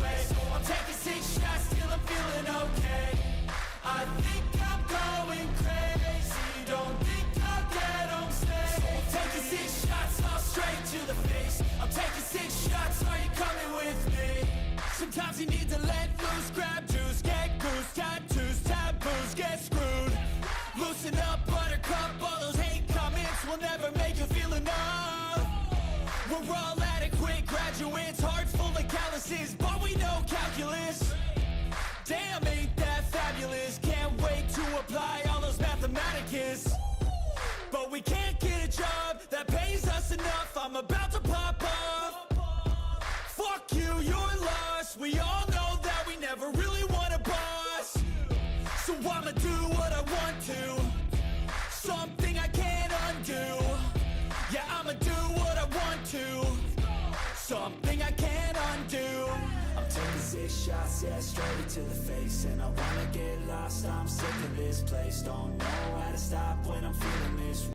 way So I'm taking six shots till I'm feeling okay I think I'm going crazy Don't think I'll get home safe So I'm taking six shots all straight to the face I'm taking six shots, are you coming with me? Sometimes you need to let loose, grab we can't get a job that pays us enough. I'm about to pop off. Fuck you, you're lost. We all know that we never really want a boss. So I'ma do what I want to. Something I can't undo. Yeah, I'ma do what I want to. Something I can't undo. I'm taking six shots, yeah, straight to the face. And I wanna get lost, I'm sick of this place. Don't know how to stop when I'm feeling this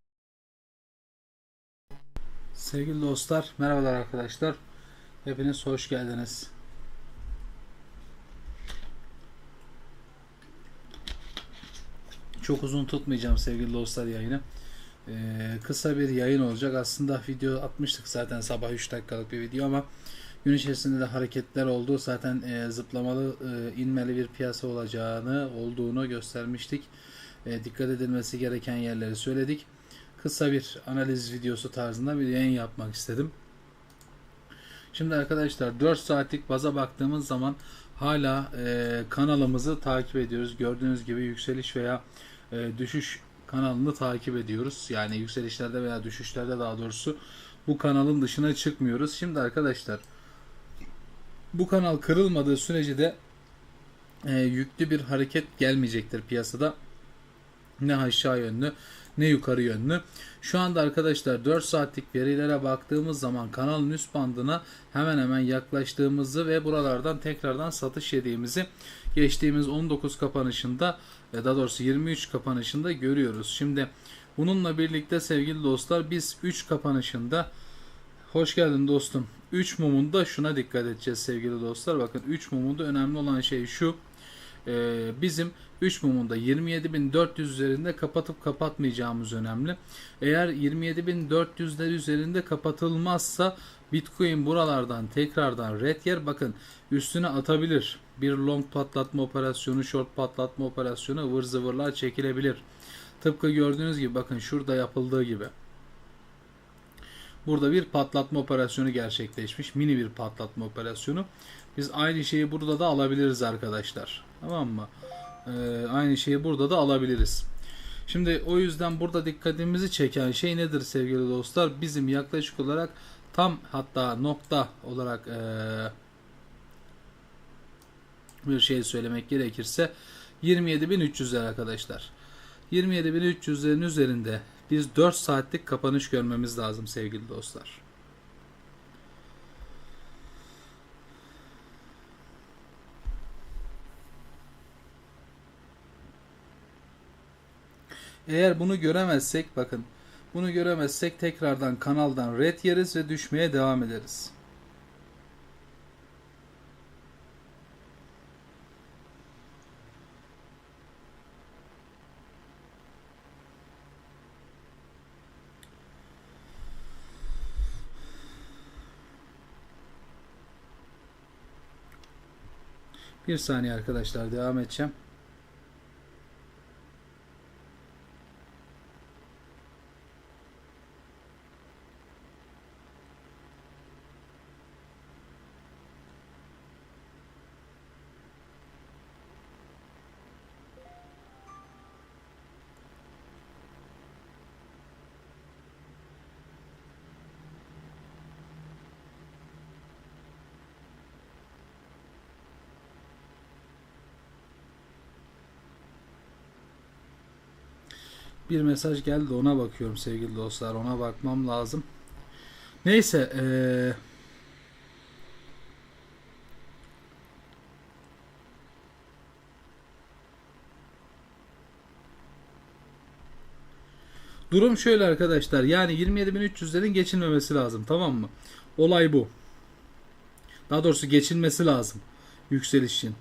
Sevgili dostlar, merhabalar arkadaşlar. Hepiniz hoş geldiniz. Çok uzun tutmayacağım sevgili dostlar yayını. Ee, kısa bir yayın olacak. Aslında video atmıştık zaten sabah 3 dakikalık bir video ama gün içerisinde de hareketler oldu. Zaten e, zıplamalı, e, inmeli bir piyasa olacağını, olduğunu göstermiştik. E, dikkat edilmesi gereken yerleri söyledik. Kısa bir analiz videosu tarzında bir yayın yapmak istedim. Şimdi arkadaşlar 4 saatlik baza baktığımız zaman hala e, kanalımızı takip ediyoruz. Gördüğünüz gibi yükseliş veya e, düşüş kanalını takip ediyoruz. Yani yükselişlerde veya düşüşlerde daha doğrusu bu kanalın dışına çıkmıyoruz. Şimdi arkadaşlar bu kanal kırılmadığı sürece de e, yüklü bir hareket gelmeyecektir piyasada. Ne aşağı yönlü ne yukarı yönlü. Şu anda arkadaşlar 4 saatlik verilere baktığımız zaman kanalın üst bandına hemen hemen yaklaştığımızı ve buralardan tekrardan satış yediğimizi geçtiğimiz 19 kapanışında daha doğrusu 23 kapanışında görüyoruz. Şimdi bununla birlikte sevgili dostlar biz 3 kapanışında hoş geldin dostum. 3 mumunda şuna dikkat edeceğiz sevgili dostlar. Bakın 3 mumunda önemli olan şey şu. Ee, bizim 3 mumunda 27.400 üzerinde kapatıp kapatmayacağımız önemli. Eğer 27.400'ler üzerinde kapatılmazsa Bitcoin buralardan tekrardan red yer. Bakın üstüne atabilir. Bir long patlatma operasyonu, short patlatma operasyonu ıvır zıvırlar çekilebilir. Tıpkı gördüğünüz gibi bakın şurada yapıldığı gibi. Burada bir patlatma operasyonu gerçekleşmiş. Mini bir patlatma operasyonu. Biz aynı şeyi burada da alabiliriz arkadaşlar. Tamam mı? Ee, aynı şeyi burada da alabiliriz. Şimdi o yüzden burada dikkatimizi çeken şey nedir sevgili dostlar? Bizim yaklaşık olarak tam hatta nokta olarak ee, bir şey söylemek gerekirse 27.300'ler arkadaşlar. 27.300'lerin üzerinde biz 4 saatlik kapanış görmemiz lazım sevgili dostlar. Eğer bunu göremezsek bakın bunu göremezsek tekrardan kanaldan red yeriz ve düşmeye devam ederiz. Bir saniye arkadaşlar devam edeceğim. Bir mesaj geldi ona bakıyorum sevgili dostlar. Ona bakmam lazım. Neyse eee Durum şöyle arkadaşlar. Yani 27.300'lerin geçilmemesi lazım. Tamam mı? Olay bu. Daha doğrusu geçilmesi lazım. Yükselişin.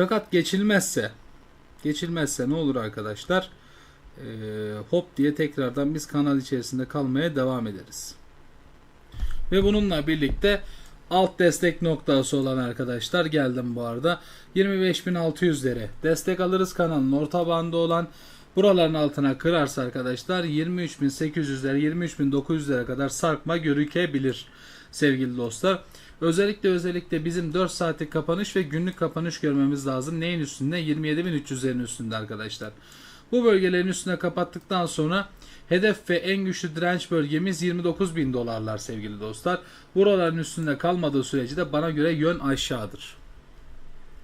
Fakat geçilmezse geçilmezse ne olur arkadaşlar? Ee, hop diye tekrardan biz kanal içerisinde kalmaya devam ederiz. Ve bununla birlikte alt destek noktası olan arkadaşlar geldim bu arada. 25.600'lere destek alırız kanalın orta bandı olan buraların altına kırarsa arkadaşlar 23.800'lere 23.900'lere kadar sarkma görükebilir sevgili dostlar. Özellikle özellikle bizim 4 saatlik kapanış ve günlük kapanış görmemiz lazım. Neyin üstünde? 27.300'lerin üstünde arkadaşlar. Bu bölgelerin üstüne kapattıktan sonra hedef ve en güçlü direnç bölgemiz 29.000 dolarlar sevgili dostlar. Buraların üstünde kalmadığı sürece de bana göre yön aşağıdır.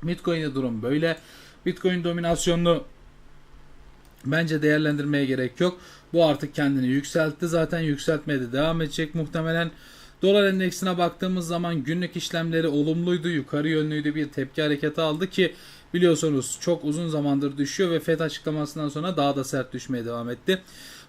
Bitcoin'de durum böyle. Bitcoin dominasyonlu bence değerlendirmeye gerek yok. Bu artık kendini yükseltti. Zaten yükseltmeye de devam edecek muhtemelen. Dolar endeksine baktığımız zaman günlük işlemleri olumluydu, yukarı yönlüydü bir tepki hareketi aldı ki biliyorsunuz çok uzun zamandır düşüyor ve FED açıklamasından sonra daha da sert düşmeye devam etti.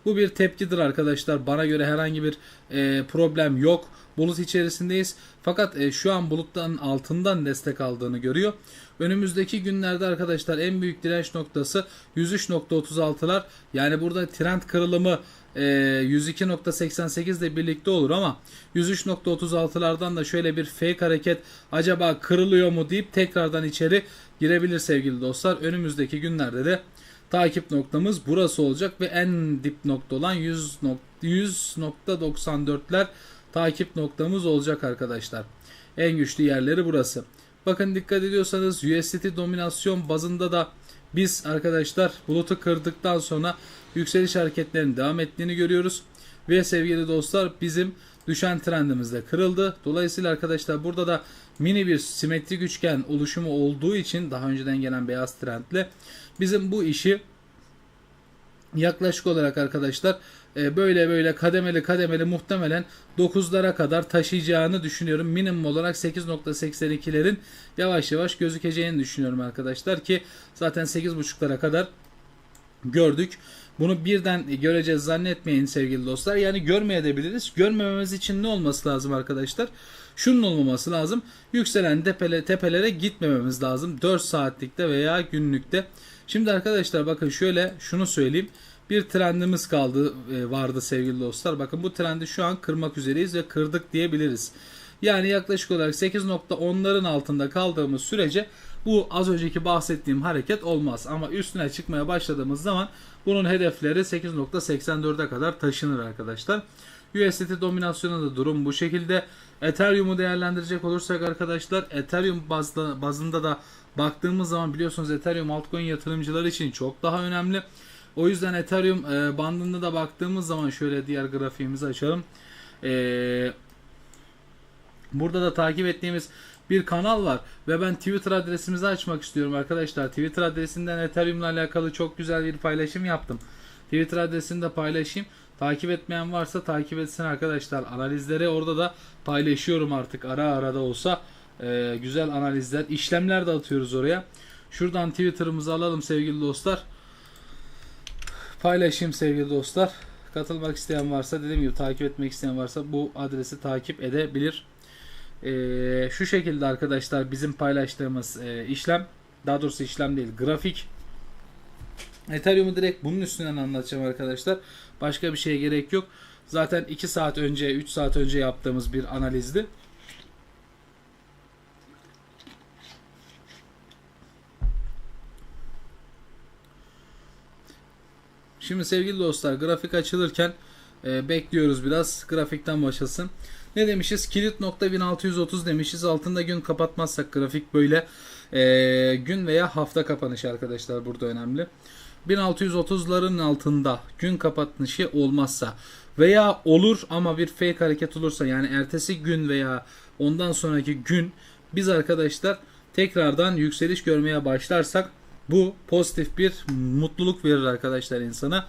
Bu bir tepkidir arkadaşlar. Bana göre herhangi bir e, problem yok. Bulut içerisindeyiz. Fakat e, şu an bulutların altından destek aldığını görüyor. Önümüzdeki günlerde arkadaşlar en büyük direnç noktası 103.36'lar. Yani burada trend kırılımı e, 102.88 ile birlikte olur ama 103.36'lardan da şöyle bir fake hareket acaba kırılıyor mu deyip tekrardan içeri girebilir sevgili dostlar. Önümüzdeki günlerde de takip noktamız burası olacak ve en dip nokta olan 100 100.94'ler takip noktamız olacak arkadaşlar. En güçlü yerleri burası. Bakın dikkat ediyorsanız USDT dominasyon bazında da biz arkadaşlar bulutu kırdıktan sonra yükseliş hareketlerinin devam ettiğini görüyoruz. Ve sevgili dostlar bizim düşen trendimiz de kırıldı. Dolayısıyla arkadaşlar burada da mini bir simetrik üçgen oluşumu olduğu için daha önceden gelen beyaz trendle bizim bu işi yaklaşık olarak arkadaşlar e, böyle böyle kademeli kademeli muhtemelen 9'lara kadar taşıyacağını düşünüyorum. Minimum olarak 8.82'lerin yavaş yavaş gözükeceğini düşünüyorum arkadaşlar ki zaten 8.5'lara kadar gördük. Bunu birden göreceğiz zannetmeyin sevgili dostlar. Yani görmeyebiliriz. Görmememiz için ne olması lazım arkadaşlar? Şunun olmaması lazım. Yükselen tepele, tepelere gitmememiz lazım. 4 saatlikte veya günlükte. Şimdi arkadaşlar bakın şöyle şunu söyleyeyim. Bir trendimiz kaldı e, vardı sevgili dostlar. Bakın bu trendi şu an kırmak üzereyiz ve kırdık diyebiliriz. Yani yaklaşık olarak 8.10'ların altında kaldığımız sürece bu az önceki bahsettiğim hareket olmaz. Ama üstüne çıkmaya başladığımız zaman bunun hedefleri 8.84'e kadar taşınır arkadaşlar. USDT dominasyonu da durum bu şekilde. Ethereum'u değerlendirecek olursak arkadaşlar Ethereum bazda, bazında da baktığımız zaman biliyorsunuz Ethereum altcoin yatırımcıları için çok daha önemli. O yüzden Ethereum e, bandında da baktığımız zaman şöyle diğer grafiğimizi açalım. E, burada da takip ettiğimiz bir kanal var ve ben Twitter adresimizi açmak istiyorum arkadaşlar. Twitter adresinden Ethereum alakalı çok güzel bir paylaşım yaptım. Twitter adresini de paylaşayım. Takip etmeyen varsa takip etsin arkadaşlar. Analizleri orada da paylaşıyorum artık ara ara da olsa. E, güzel analizler, işlemler de atıyoruz oraya. Şuradan Twitter'ımızı alalım sevgili dostlar. Paylaşayım sevgili dostlar. Katılmak isteyen varsa dediğim gibi takip etmek isteyen varsa bu adresi takip edebilir. Ee, şu şekilde arkadaşlar bizim paylaştığımız e, işlem daha doğrusu işlem değil grafik Ethereum'u direkt bunun üstünden anlatacağım arkadaşlar. Başka bir şeye gerek yok. Zaten 2 saat önce 3 saat önce yaptığımız bir analizdi. Şimdi sevgili dostlar grafik açılırken E, bekliyoruz biraz. Grafikten başlasın. Ne demişiz? Kilit nokta 1630 demişiz. Altında gün kapatmazsak grafik böyle e, gün veya hafta kapanışı arkadaşlar burada önemli. 1630'ların altında gün kapanışı olmazsa veya olur ama bir fake hareket olursa yani ertesi gün veya ondan sonraki gün biz arkadaşlar tekrardan yükseliş görmeye başlarsak bu pozitif bir mutluluk verir arkadaşlar insana.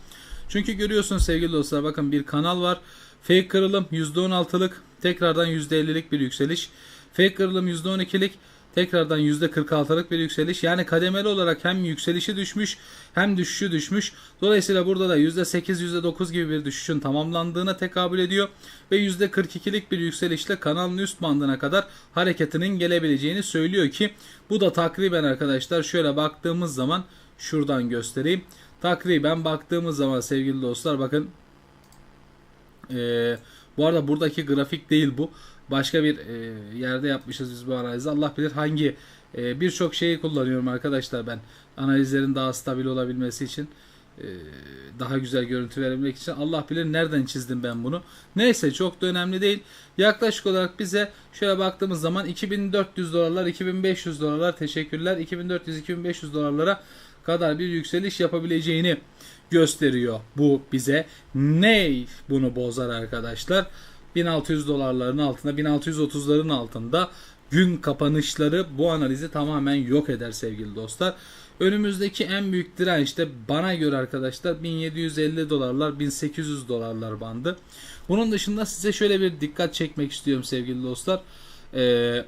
Çünkü görüyorsun sevgili dostlar bakın bir kanal var. Fake kırılım %16'lık tekrardan %50'lik bir yükseliş. Fake kırılım %12'lik tekrardan %46'lık bir yükseliş. Yani kademeli olarak hem yükselişi düşmüş hem düşüşü düşmüş. Dolayısıyla burada da %8 %9 gibi bir düşüşün tamamlandığına tekabül ediyor. Ve %42'lik bir yükselişle kanalın üst bandına kadar hareketinin gelebileceğini söylüyor ki bu da takriben arkadaşlar şöyle baktığımız zaman şuradan göstereyim. Takriben baktığımız zaman sevgili dostlar bakın ee, bu arada buradaki grafik değil bu. Başka bir e, yerde yapmışız biz bu analizi. Allah bilir hangi e, birçok şeyi kullanıyorum arkadaşlar ben. Analizlerin daha stabil olabilmesi için e, daha güzel görüntü verebilmek için Allah bilir nereden çizdim ben bunu. Neyse çok da önemli değil. Yaklaşık olarak bize şöyle baktığımız zaman 2400 dolarlar, 2500 dolarlar teşekkürler. 2400-2500 dolarlara kadar bir yükseliş yapabileceğini gösteriyor bu bize. Ne bunu bozar arkadaşlar? 1600 dolarların altında, 1630'ların altında gün kapanışları bu analizi tamamen yok eder sevgili dostlar. Önümüzdeki en büyük direnç de bana göre arkadaşlar 1750 dolarlar 1800 dolarlar bandı. Bunun dışında size şöyle bir dikkat çekmek istiyorum sevgili dostlar. Ee,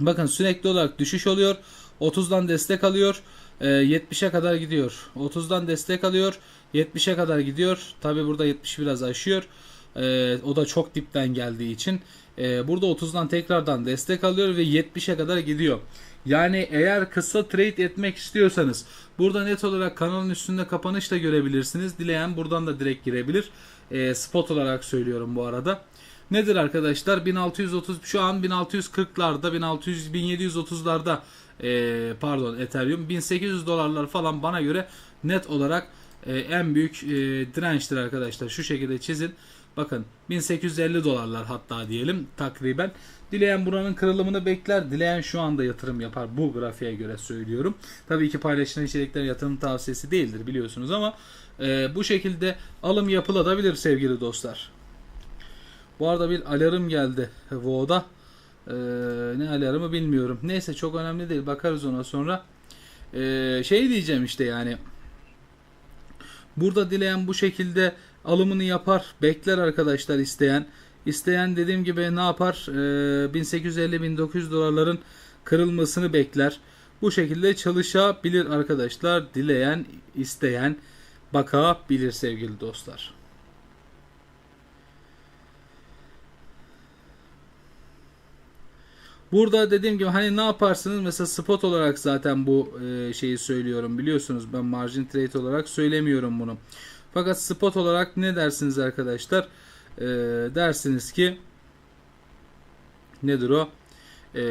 bakın sürekli olarak düşüş oluyor. 30'dan destek alıyor. 70'e kadar gidiyor. 30'dan destek alıyor. 70'e kadar gidiyor. Tabi burada 70 biraz aşıyor. Ee, o da çok dipten geldiği için. Ee, burada 30'dan tekrardan destek alıyor ve 70'e kadar gidiyor. Yani eğer kısa trade etmek istiyorsanız burada net olarak kanalın üstünde kapanış da görebilirsiniz. Dileyen buradan da direkt girebilir. Ee, spot olarak söylüyorum bu arada. Nedir arkadaşlar? 1630 şu an 1640'larda 1600 1730'larda e, pardon Ethereum 1800 dolarlar falan bana göre net olarak e, en büyük e, dirençtir arkadaşlar. Şu şekilde çizin. Bakın 1850 dolarlar hatta diyelim takriben. Dileyen buranın kırılımını bekler. Dileyen şu anda yatırım yapar. Bu grafiğe göre söylüyorum. Tabii ki paylaşılan içerikler yatırım tavsiyesi değildir biliyorsunuz ama e, bu şekilde alım yapılabilir sevgili dostlar. Bu arada bir alarm geldi Vo'da. Ee, ne alarmı bilmiyorum. Neyse çok önemli değil. Bakarız ona sonra. Ee, şey diyeceğim işte yani. Burada dileyen bu şekilde alımını yapar. Bekler arkadaşlar isteyen. İsteyen dediğim gibi ne yapar? Ee, 1850-1900 dolarların kırılmasını bekler. Bu şekilde çalışabilir arkadaşlar. Dileyen, isteyen bakabilir sevgili dostlar. Burada dediğim gibi hani ne yaparsınız mesela spot olarak zaten bu e, şeyi söylüyorum biliyorsunuz ben margin trade olarak söylemiyorum bunu. Fakat spot olarak ne dersiniz arkadaşlar? E, dersiniz ki nedir o? E,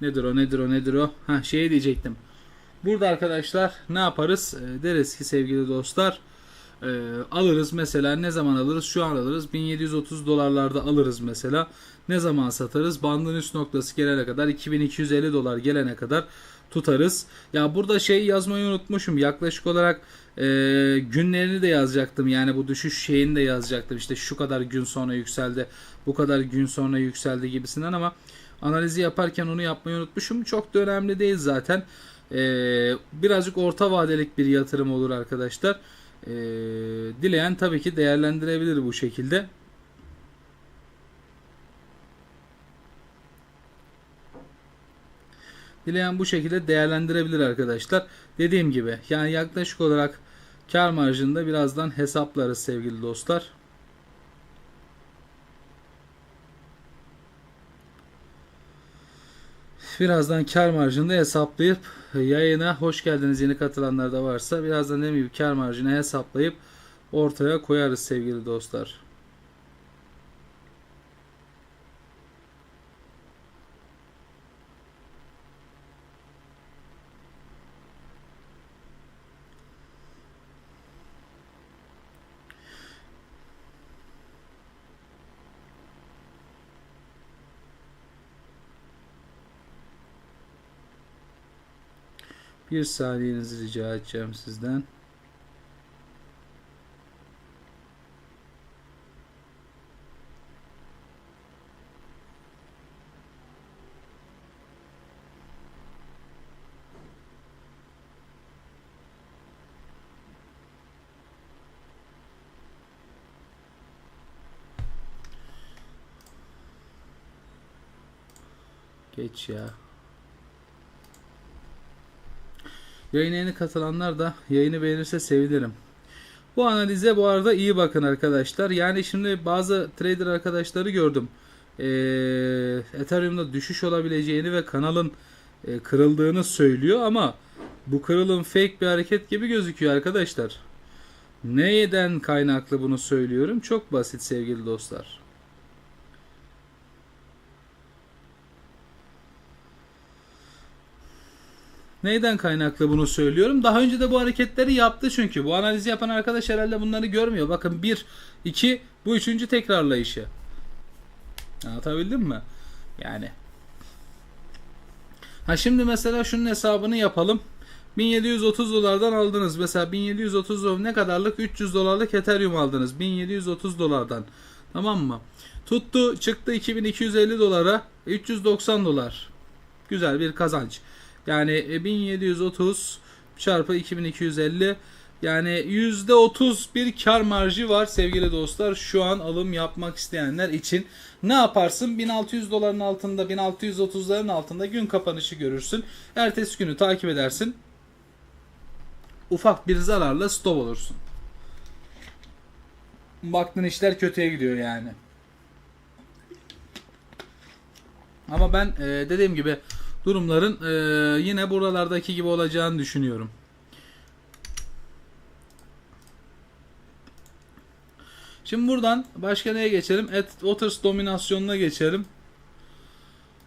nedir o nedir o nedir o? Ha şey diyecektim. Burada arkadaşlar ne yaparız? E, deriz ki sevgili dostlar e, alırız mesela ne zaman alırız şu an alırız 1730 dolarlarda alırız mesela ne zaman satarız bandın üst noktası gelene kadar 2250 dolar gelene kadar tutarız. Ya burada şey yazmayı unutmuşum. Yaklaşık olarak e, günlerini de yazacaktım. Yani bu düşüş şeyini de yazacaktım. İşte şu kadar gün sonra yükseldi bu kadar gün sonra yükseldi gibisinden ama analizi yaparken onu yapmayı unutmuşum. Çok da önemli değil zaten. E, birazcık orta vadelik bir yatırım olur arkadaşlar. E, dileyen tabii ki değerlendirebilir bu şekilde. Dileyen bu şekilde değerlendirebilir arkadaşlar. Dediğim gibi yani yaklaşık olarak kar marjında birazdan hesaplarız sevgili dostlar. Birazdan kar marjını hesaplayıp yayına hoş geldiniz yeni katılanlar da varsa birazdan dediğim gibi kar marjını hesaplayıp ortaya koyarız sevgili dostlar. Bir saniyenizi rica edeceğim sizden. Geç ya. Yayına yeni katılanlar da yayını beğenirse sevinirim. Bu analize bu arada iyi bakın arkadaşlar. Yani şimdi bazı trader arkadaşları gördüm. Ee, Ethereum'da düşüş olabileceğini ve kanalın e, kırıldığını söylüyor ama bu kırılım fake bir hareket gibi gözüküyor arkadaşlar. Neyden kaynaklı bunu söylüyorum? Çok basit sevgili dostlar. Neyden kaynaklı bunu söylüyorum? Daha önce de bu hareketleri yaptı çünkü. Bu analizi yapan arkadaş herhalde bunları görmüyor. Bakın 1, 2, bu üçüncü tekrarlayışı. Anlatabildim mi? Yani. Ha şimdi mesela şunun hesabını yapalım. 1730 dolardan aldınız. Mesela 1730 dolar ne kadarlık? 300 dolarlık Ethereum aldınız. 1730 dolardan. Tamam mı? Tuttu çıktı 2250 dolara 390 dolar. Güzel bir kazanç. Yani e, 1730 çarpı 2250 yani %30 bir kar marjı var sevgili dostlar. Şu an alım yapmak isteyenler için ne yaparsın? 1600 doların altında 1630'ların altında gün kapanışı görürsün. Ertesi günü takip edersin. Ufak bir zararla stop olursun. Baktın işler kötüye gidiyor yani. Ama ben e, dediğim gibi durumların e, yine buralardaki gibi olacağını düşünüyorum. Şimdi buradan başka neye geçelim? Et Waters dominasyonuna geçelim.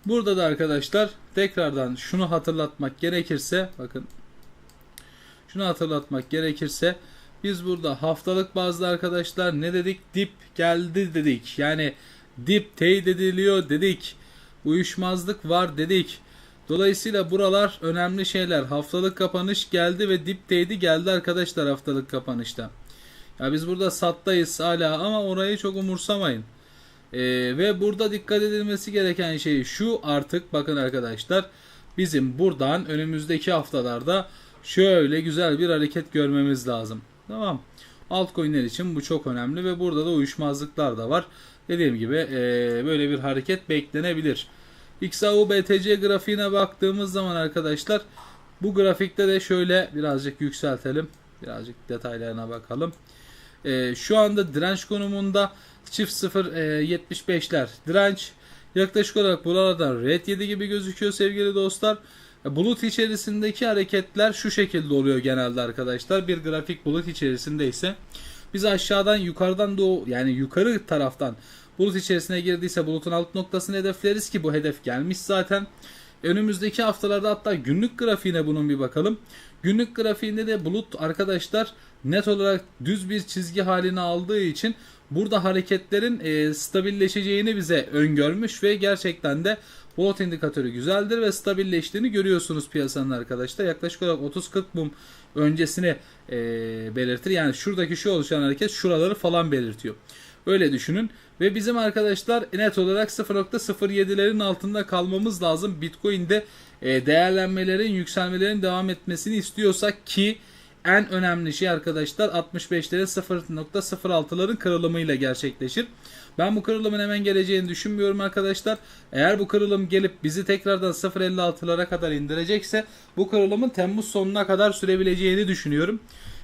Burada da arkadaşlar tekrardan şunu hatırlatmak gerekirse bakın şunu hatırlatmak gerekirse biz burada haftalık bazda arkadaşlar ne dedik? Dip geldi dedik. Yani dip teyit ediliyor dedik. Uyuşmazlık var dedik. Dolayısıyla buralar önemli şeyler. Haftalık kapanış geldi ve dip teyidi geldi arkadaşlar haftalık kapanışta. Ya biz burada sattayız hala ama orayı çok umursamayın. Ee, ve burada dikkat edilmesi gereken şey şu artık bakın arkadaşlar bizim buradan önümüzdeki haftalarda şöyle güzel bir hareket görmemiz lazım. Tamam. Altcoin'ler için bu çok önemli ve burada da uyuşmazlıklar da var. Dediğim gibi e, böyle bir hareket beklenebilir. XAU BTC grafiğine baktığımız zaman arkadaşlar bu grafikte de şöyle birazcık yükseltelim. Birazcık detaylarına bakalım. E, şu anda direnç konumunda çift 0 e, 75'ler direnç. Yaklaşık olarak buralardan red 7 gibi gözüküyor sevgili dostlar. E, Bulut içerisindeki hareketler şu şekilde oluyor genelde arkadaşlar. Bir grafik bulut içerisinde ise biz aşağıdan yukarıdan doğu yani yukarı taraftan bulut içerisine girdiyse bulutun alt noktasını hedefleriz ki bu hedef gelmiş zaten. Önümüzdeki haftalarda hatta günlük grafiğine bunun bir bakalım. Günlük grafiğinde de bulut arkadaşlar net olarak düz bir çizgi halini aldığı için burada hareketlerin e, stabilleşeceğini bize öngörmüş ve gerçekten de bulut indikatörü güzeldir ve stabilleştiğini görüyorsunuz piyasanın arkadaşlar. Yaklaşık olarak 30-40 mum öncesini e, belirtir. Yani şuradaki şu oluşan hareket şuraları falan belirtiyor. Öyle düşünün. Ve bizim arkadaşlar net olarak 0.07'lerin altında kalmamız lazım. Bitcoin'de e, değerlenmelerin, yükselmelerin devam etmesini istiyorsak ki en önemli şey arkadaşlar 65'lerin 0.06'ların kırılımıyla gerçekleşir. Ben bu kırılımın hemen geleceğini düşünmüyorum arkadaşlar. Eğer bu kırılım gelip bizi tekrardan 0.56'lara kadar indirecekse bu kırılımın Temmuz sonuna kadar sürebileceğini düşünüyorum.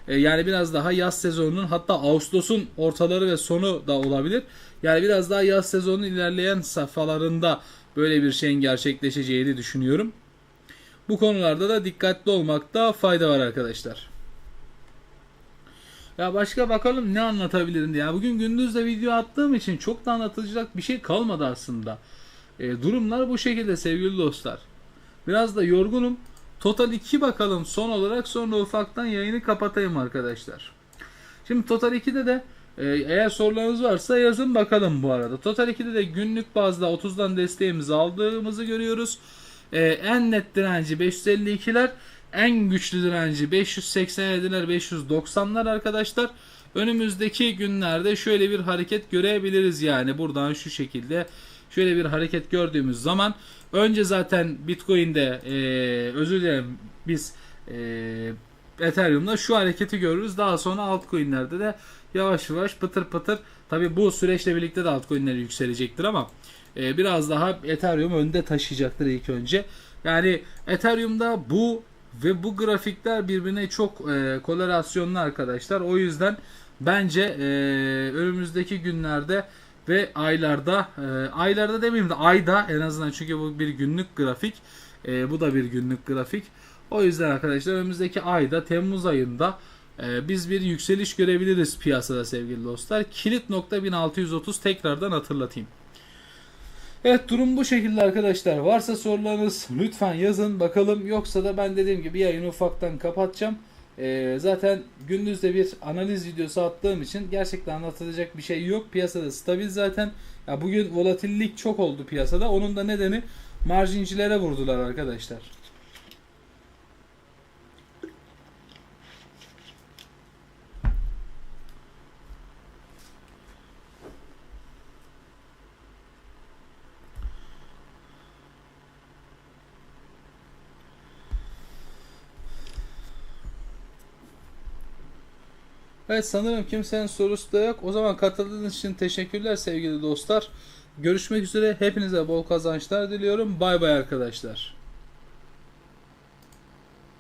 E, Yani biraz daha yaz sezonunun hatta Ağustos'un ortaları ve sonu da olabilir. Yani biraz daha yaz sezonunun ilerleyen safhalarında böyle bir şeyin gerçekleşeceğini düşünüyorum. Bu konularda da dikkatli olmakta fayda var arkadaşlar. Ya başka bakalım ne anlatabilirim diye. Bugün gündüz de video attığım için çok da anlatılacak bir şey kalmadı aslında. E, durumlar bu şekilde sevgili dostlar. Biraz da yorgunum. Total 2 bakalım son olarak sonra ufaktan yayını kapatayım arkadaşlar. Şimdi Total 2'de de e, eğer sorularınız varsa yazın bakalım bu arada. Total 2'de de günlük bazda 30'dan desteğimizi aldığımızı görüyoruz. E, en net direnci 552'ler. en güçlü direnci 587'ler 590'lar arkadaşlar. Önümüzdeki günlerde şöyle bir hareket görebiliriz yani buradan şu şekilde şöyle bir hareket gördüğümüz zaman önce zaten Bitcoin'de e, özür dilerim biz e, Ethereum'da şu hareketi görürüz. Daha sonra altcoin'lerde de yavaş yavaş pıtır pıtır tabi bu süreçle birlikte de altcoin'ler yükselecektir ama e, biraz daha Ethereum önde taşıyacaktır ilk önce. Yani Ethereum'da bu ve bu grafikler birbirine çok e, korelasyonlu arkadaşlar. O yüzden bence e, önümüzdeki günlerde ve aylarda e, aylarda demeyeyim de ayda en azından çünkü bu bir günlük grafik. E, bu da bir günlük grafik. O yüzden arkadaşlar önümüzdeki ayda Temmuz ayında e, biz bir yükseliş görebiliriz piyasada sevgili dostlar. Kilit nokta 1630 tekrardan hatırlatayım. Evet durum bu şekilde arkadaşlar. Varsa sorularınız lütfen yazın bakalım. Yoksa da ben dediğim gibi yayını ufaktan kapatacağım. Ee, zaten gündüzde bir analiz videosu attığım için gerçekten anlatılacak bir şey yok. Piyasada stabil zaten. Ya bugün volatillik çok oldu piyasada. Onun da nedeni marjincilere vurdular arkadaşlar. Evet sanırım kimsenin sorusu da yok. O zaman katıldığınız için teşekkürler sevgili dostlar. Görüşmek üzere. Hepinize bol kazançlar diliyorum. Bay bay arkadaşlar.